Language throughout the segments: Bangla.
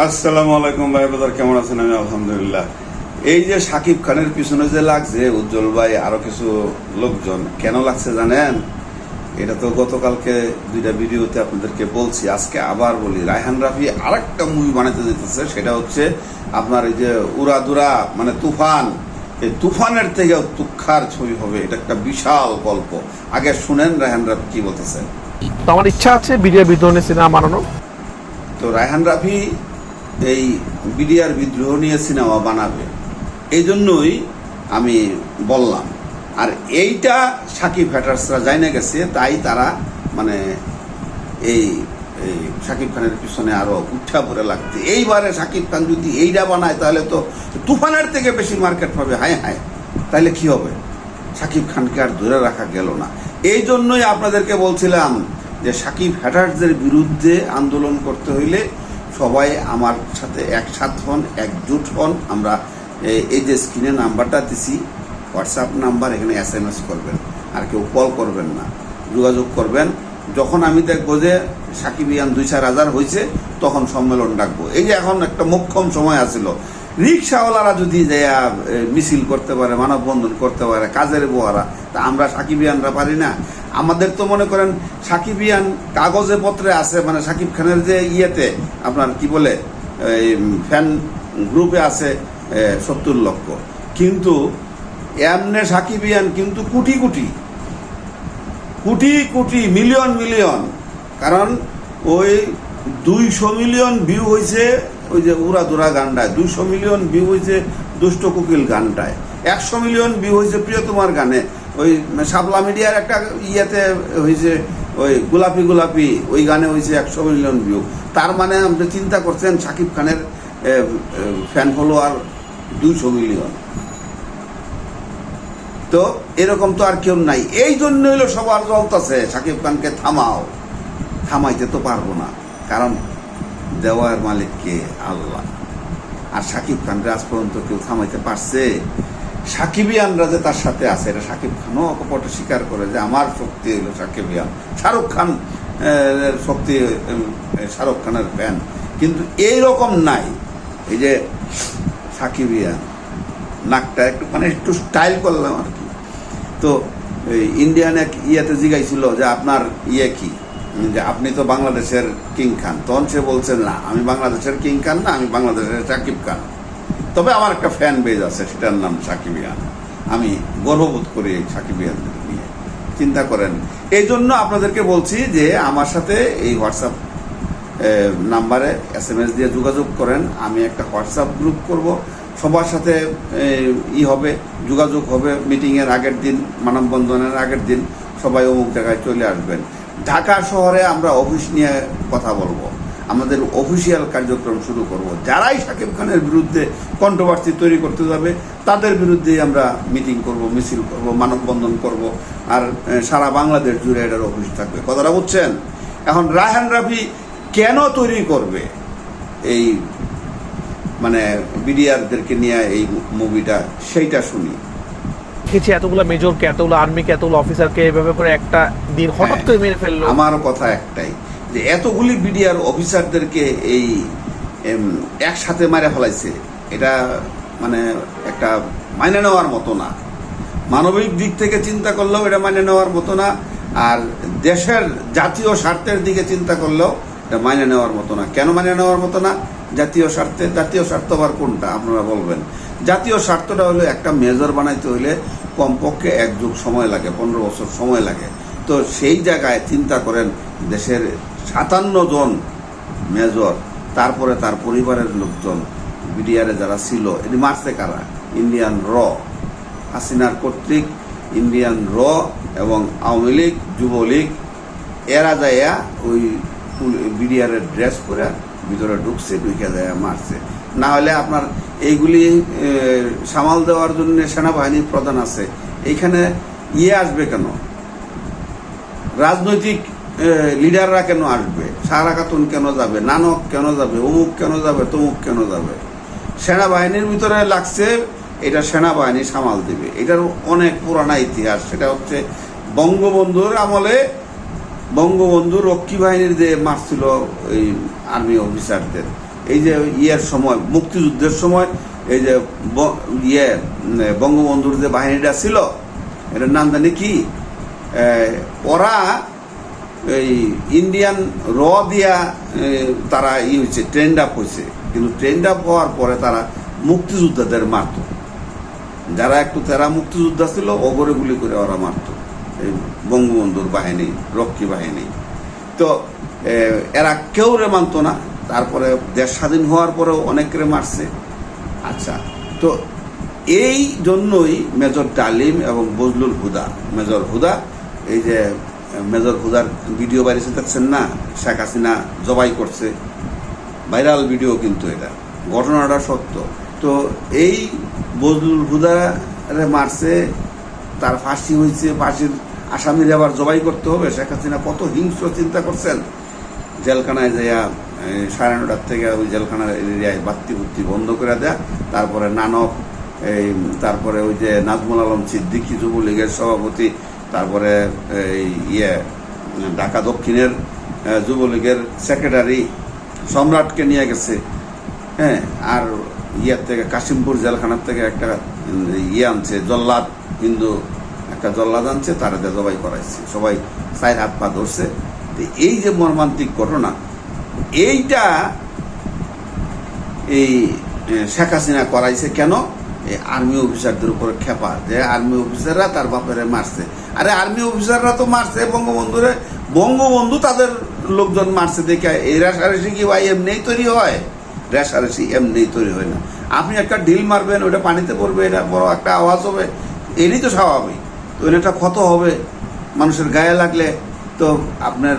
আসসালামু আলাইকুম ভাই বাজার কেমন আছেন? আমি আলহামদুলিল্লাহ। এই যে সাকিব খানের পিছনে যে লাগছে উজ্জ্বল ভাই আরও কিছু লোকজন কেন লাগছে জানেন? এটা তো গতকালকে দুইটা ভিডিওতে আপনাদেরকে বলছি। আজকে আবার বলি রায়হান রাফি আরেকটা মুভি বানাতে যেতেছে সেটা হচ্ছে আপনার এই যে উড়াদুরা মানে তুফান। এই তুফানের থেকে তুক্ষার ছবি হবে এটা একটা বিশাল গল্প। আগে শুনেন রায়হান রাফি কি বলতেছে। তো আমার ইচ্ছা আছে বিরিয়া বিদ্রোহী সিনেমা বানানো তো রায়হান রাফি এই বিডিআর বিদ্রোহ নিয়ে সিনেমা বানাবে। এই জন্যই আমি বললাম। আর এইটা সাকিব হ্যাটার্সরা যাই না গেছে, তাই তারা মানে এই এই সাকিব খানের পিছনে আরও উঠা পড়ে লাগতে এইবারে সাকিব খান যদি এইটা বানায়, তাহলে তো তুফানের থেকে বেশি মার্কেট পাবে। হায় হায়। তাহলে কি হবে? সাকিব খানকে আর ধরে রাখা গেল না। এই জন্যই আপনাদেরকে বলছিলাম যে সাকিব হ্যাটার্সদের বিরুদ্ধে আন্দোলন করতে হইলে সবাই আমার সাথে একসাথ হন, একজুট হন। আমরা এই যে স্ক্রিনে নাম্বারটা দিছি হোয়াটসঅ্যাপ নাম্বার, এখানে এস এম এস করবেন। আর কেউ কল করবেন না। যোগাযোগ করবেন। যখন আমি দেখব যে সাকিবিয়ান দুই চার হাজার হয়েছে তখন সম্মেলন ডাকবো। এই যে এখন একটা মোক্ষম সময় আছিল। রিক্সাওয়ালারা যদি যাইয়া মিছিল করতে পারে, মানববন্ধন করতে পারে, কাজের বোয়ারা তা আমরা সাকিবিয়ানরা পারি না। আমাদের তো মনে করেন সাকিবিয়ান কাগজে পত্রে আছে মানে সাকিব খানের যে ইয়েতে, আপনার কি বলে, এই ফ্যান গ্রুপে আছে সত্তর লক্ষ। কিন্তু এমনে সাকিবিয়ান কিন্তু কোটি কোটি কোটি কোটি, মিলিয়ন মিলিয়ন। কারণ ওই দুইশো মিলিয়ন ভিউ হয়েছে ওই যে উড়া দুরা গানটায়। দুইশো মিলিয়ন ভিউ হয়েছে দুষ্ট কুকিল গানটায়। একশো মিলিয়ন ভিউ হয়েছে প্রিয়তমার গানে। ওই সাবলা মিডিয়ার একটা ইয়েতে হয়েছে ওই গোলাপি গোলাপি, ওই গানে হয়েছে একশো মিলিয়ন ভিউ তার মানে আপনি চিন্তা করছেন শাকিব খানের ফ্যান ফলোয়ার দুইশো মিলিয়ন। তো এরকম তো আর কেউ নাই। এই জন্য হইল সবার জ্বলতেছে সাকিব খানকে থামাও। থামাইতে তো পারব না। কারণ দেওয়ার মালিক কে আল্লাহ। আর সাকিব খানকে আজ পর্যন্ত কেউ থামাইতে পারছে, সাকিবিয়ানরা যে তার সাথে আছে, এটা সাকিব খানও অকপটে স্বীকার করে যে আমার শক্তি হইল সাকিবিয়ান। শাহরুখ খান শক্তি শাহরুখ খানের ফ্যান কিন্তু এই রকম নাই, এই যে সাকিবিয়ান, নাকটা একটু মানে একটু স্টাইল করলাম আর কি। তো ইন্ডিয়ান এক ইয়েতে জিগাইছিল যে আপনার ইয়ে কি? যে আপনি তো বাংলাদেশের কিং খান। তখন সে বলছেন না, আমি বাংলাদেশের কিং খান না, আমি বাংলাদেশের সাকিব খান। তবে আমার একটা ফ্যান বেজ আছে, সেটার নাম সাকিব সাকিবিয়ান আমি গর্ববোধ করি এই সাকিবিয়ানদের নিয়ে। চিন্তা করেন। এই জন্য আপনাদেরকে বলছি যে আমার সাথে এই হোয়াটসঅ্যাপ নাম্বারে এস এম এস দিয়ে যোগাযোগ করেন। আমি একটা হোয়াটসঅ্যাপ গ্রুপ করব। সবার সাথে ই হবে, যোগাযোগ হবে। মিটিংয়ের আগের দিন, মানববন্ধনের আগের দিন সবাই অমুক জায়গায় চলে আসবেন। ঢাকা শহরে আমরা অফিস নিয়ে কথা বলব। আমাদের অফিসিয়াল কার্যক্রম শুরু করব। যারাই সাকিব খানের বিরুদ্ধে কন্ট্রোভার্সি তৈরি করতে যাবে, তাদের বিরুদ্ধেই আমরা মিটিং করব, মিছিল করব, মানববন্ধন করব, আর সারা বাংলাদেশ জুড়ে এটার অফিস থাকবে। কথাটা বুঝছেন? এখন রায়হান রাফি কেন তৈরি করবে? এই মানে বিডিআরদেরকে নিয়ে এই মুভিটা সেইটা শুনি। দেখেছি এতগুলো মেজরকে এতগুলো আর্মিকে এতগুলো অফিসারকে এভাবে করে একটা দিন হঠাৎ করে মেরে ফেলল। আমার কথা একটাই যে এতগুলি বিডিআর অফিসারদেরকে এই একসাথে মারে ফেলাইছে এটা মানে একটা মাইনে নেওয়ার মতো না। মানবিক দিক থেকে চিন্তা করলেও এটা মাইনে নেওয়ার মতো না আর দেশের জাতীয় স্বার্থের দিকে চিন্তা করলেও এটা মাইনে নেওয়ার মতো না। কেন মাইনে নেওয়ার মতো না? জাতীয় স্বার্থে জাতীয় স্বার্থ আবার কোনটা? আপনারা বলবেন। জাতীয় স্বার্থটা হলো একটা মেজর বানাইতে হইলে কমপক্ষে এক যুগ সময় লাগে, পনেরো বছর সময় লাগে। তো সেই জায়গায় চিন্তা করেন, দেশের সাতান্ন জন মেজর, তারপরে তার পরিবারের লোকজন, বিডিআরে যারা ছিল, এটি মারছে কারা? ইন্ডিয়ান র, হাসিনার কর্তৃক ইন্ডিয়ান র এবং আওয়ামী লীগ, যুবলীগ, এরা যাইয়া ওই বিডিআরের ড্রেস পরে ভিতরে ঢুকছে, ঢুকে যায় মারছে। না হলে আপনার এইগুলি সামাল দেওয়ার জন্য সেনাবাহিনীর প্রধান আছে। এইখানে ইয়ে আসবে কেন? রাজনৈতিক লিডাররা কেন আসবে? সারা খাতুন কেন যাবে? নানক কেন যাবে? অমুক কেন যাবে? তমুক কেন যাবে? সেনাবাহিনীর ভিতরে লাগছে, এটা সেনাবাহিনী সামাল দিবে। এটার অনেক পুরানা ইতিহাস। সেটা হচ্ছে বঙ্গবন্ধুর আমলে, বঙ্গবন্ধু রক্ষী বাহিনীর যে মারছিল ওই আর্মি অফিসারদের। এই যে ইয়ের সময়, মুক্তিযুদ্ধের সময়, এই যে ইয়ে বঙ্গবন্ধুর যে বাহিনীটা ছিল, এটার নাম জানি কি? ওরা এই ইন্ডিয়ান র দিয়া তারা ই হয়েছে ট্রেন্ড আপ হয়েছে কিন্তু ট্রেন্ড আপ হওয়ার পরে তারা মুক্তিযোদ্ধাদের মারত। যারা একটু তেরা মুক্তিযোদ্ধা ছিল অগরে গুলি করে ওরা মারত। এই বঙ্গবন্ধুর বাহিনী, রক্ষী বাহিনী। তো এরা কেউ রে মানতো না। তারপরে দেশ স্বাধীন হওয়ার পরেও অনেকরে মারছে। আচ্ছা তো এই জন্যই মেজর ডালিম এবং বজলুল হুদা, মেজর হুদা, এই যে, মেজর হুদার ভিডিও বাইরে দেখছেন না? শেখ হাসিনা জবাই করছে। ভাইরাল ভিডিও কিন্তু এটা। ঘটনাটা সত্য। তো এই বজলুল হুদারে মারছে, তার ফাঁসি হয়েছে, ফাঁসির আসামির আবার জবাই করতে হবে। শেখ হাসিনা কত হিংস্র চিন্তা করছেন। জেলখানায় যাইয়া সাড়ে নটার থেকে ওই জেলখানার এরিয়ায় বাত্তি বুত্তি বন্ধ করে দেয়া। তারপরে নানক, এই তারপরে ওই যে নাজমুল আলম সিদ্দিকী যুবলীগের সভাপতি, তারপরে এই ইয়ে ঢাকা দক্ষিণের যুবলীগের সেক্রেটারি সম্রাটকে নিয়ে গেছে। হ্যাঁ আর ইয়ের থেকে কাশিমপুর জেলখানার থেকে একটা ইয়ে আনছে, জল্লাদ হিন্দু একটা জল্লাদ আনছে, তারা জবাই করাইছে। সবাই সাইড হাত পা ধরছে। এই যে মর্মান্তিক ঘটনা এইটা এই শেখ হাসিনা করাইছে কেন? এই আর্মি অফিসারদের উপরে খেপা, যে আর্মি অফিসাররা তার বাপেরে মারছে। আরে আর্মি অফিসাররা তো মারছে, বঙ্গবন্ধুরে। বঙ্গবন্ধু তাদের লোকজন মারছে দেখে, এই রেশারেশি কি ভাই এমনিই তৈরি হয়? রেশারেশি এমনিই তৈরি হয় না। আপনি একটা ঢিল মারবেন, ওটা পানিতে পড়বে, এটা বড় একটা আওয়াজ হবে, এরই তো স্বাভাবিক। তো এটা ক্ষত হবে, মানুষের গায়ে লাগলে। তো আপনার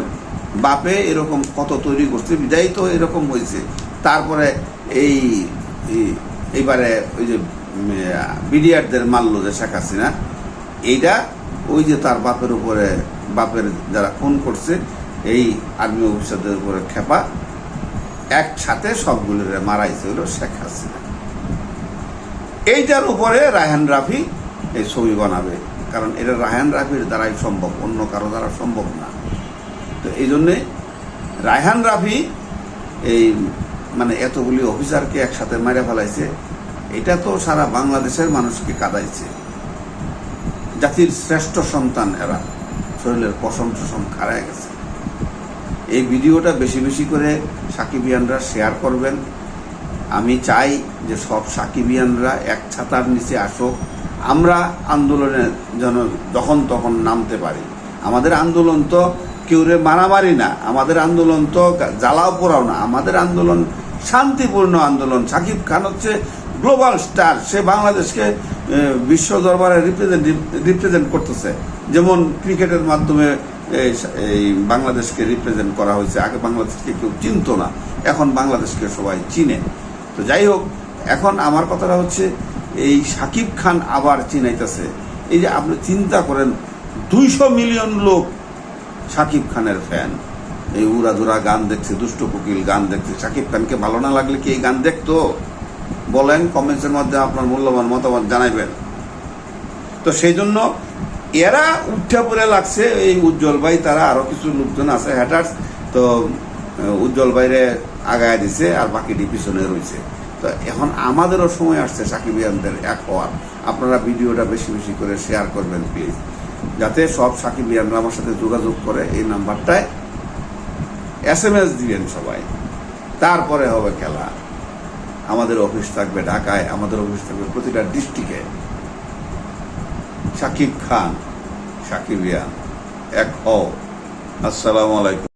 বাপে এরকম কত তৈরি করছে, বিদায় তো এরকম হয়েছে। তারপরে এই, এই- এইবারে ওই যে বিডিআরদের মারলো যে শেখ হাসিনা, এইটা ওই যে তার বাপের উপরে, বাপের যারা খুন করছে, এই আর্মি অফিসারদের উপরে খেপা, একসাথে সবগুলোর মারাইছে হলো শেখ হাসিনা। এইটার উপরে রায়হান রাফি এই ছবি বানাবে, কারণ এটা রায়হান রাফির দ্বারাই সম্ভব, অন্য কারও দ্বারা সম্ভব না। তো এই জন্যে রায়হান রাফি এই মানে এতগুলি অফিসারকে একসাথে মেরে ফেলাইছে, এটা তো সারা বাংলাদেশের মানুষকে কাদাইছে। জাতির শ্রেষ্ঠ সন্তান এরা, শরীরের পশম টসম খারায় গেছে। এই ভিডিওটা বেশি বেশি করে সাকিবিয়ানরা শেয়ার করবেন। আমি চাই যে সব সাকিবিয়ানরা এক ছাতার নিচে আসুক। আমরা আন্দোলনে যেন যখন তখন নামতে পারি। আমাদের আন্দোলন তো কেউরে মারামারি না, আমাদের আন্দোলন তো জ্বালাও পোড়াও না, আমাদের আন্দোলন শান্তিপূর্ণ আন্দোলন। সাকিব খান হচ্ছে গ্লোবাল স্টার, সে বাংলাদেশকে বিশ্ব দরবারে রিপ্রেজেন্ট রিপ্রেজেন্ট করতেছে। যেমন ক্রিকেটের মাধ্যমে এই বাংলাদেশকে রিপ্রেজেন্ট করা হয়েছে, আগে বাংলাদেশকে কেউ চিনতো না, এখন বাংলাদেশকে সবাই চিনে। তো যাই হোক, এখন আমার কথাটা হচ্ছে, এই সাকিব খান আবার চিনাইতেছে। এই যে আপনি চিন্তা করেন, দুইশো মিলিয়ন লোক সাকিব খানের ফ্যান। এই উড়াধুরা গান দেখছে, দুষ্ট কোকিল গান দেখছে। সাকিব খানকে ভালো না লাগলে কি এই গান দেখতো? বলেন কমেন্টসের মধ্যে আপনার মূল্যবান মতামত জানাইবেন। তো সেই জন্য এরা উঠা পড়ে লাগছে এই উজ্জ্বল ভাই, তারা আরও কিছু লোকজন আছে হ্যাটার্স তো উজ্জ্বল বাইরে আগায় দিছে আর বাকিটি পিছনে রয়েছে তো এখন আমাদেরও সময় আসছে সাকিবিয়ানদের এক হওয়ার। আপনারা ভিডিওটা বেশি বেশি করে শেয়ার করবেন প্লিজ যাতে সব সাকিব সাকিবিয়ানরা আমার সাথে যোগাযোগ করে এই নাম্বারটায় এস এম এস দিবেন সবাই। তারপরে হবে খেলা। আমাদের অফিস থাকবে ঢাকায়, আমাদের অফিস থাকবে প্রতিটা ডিস্ট্রিক্টে। সাকিব খান, সাকিব ইয়ান এক হও। আসসালামু আলাইকুম।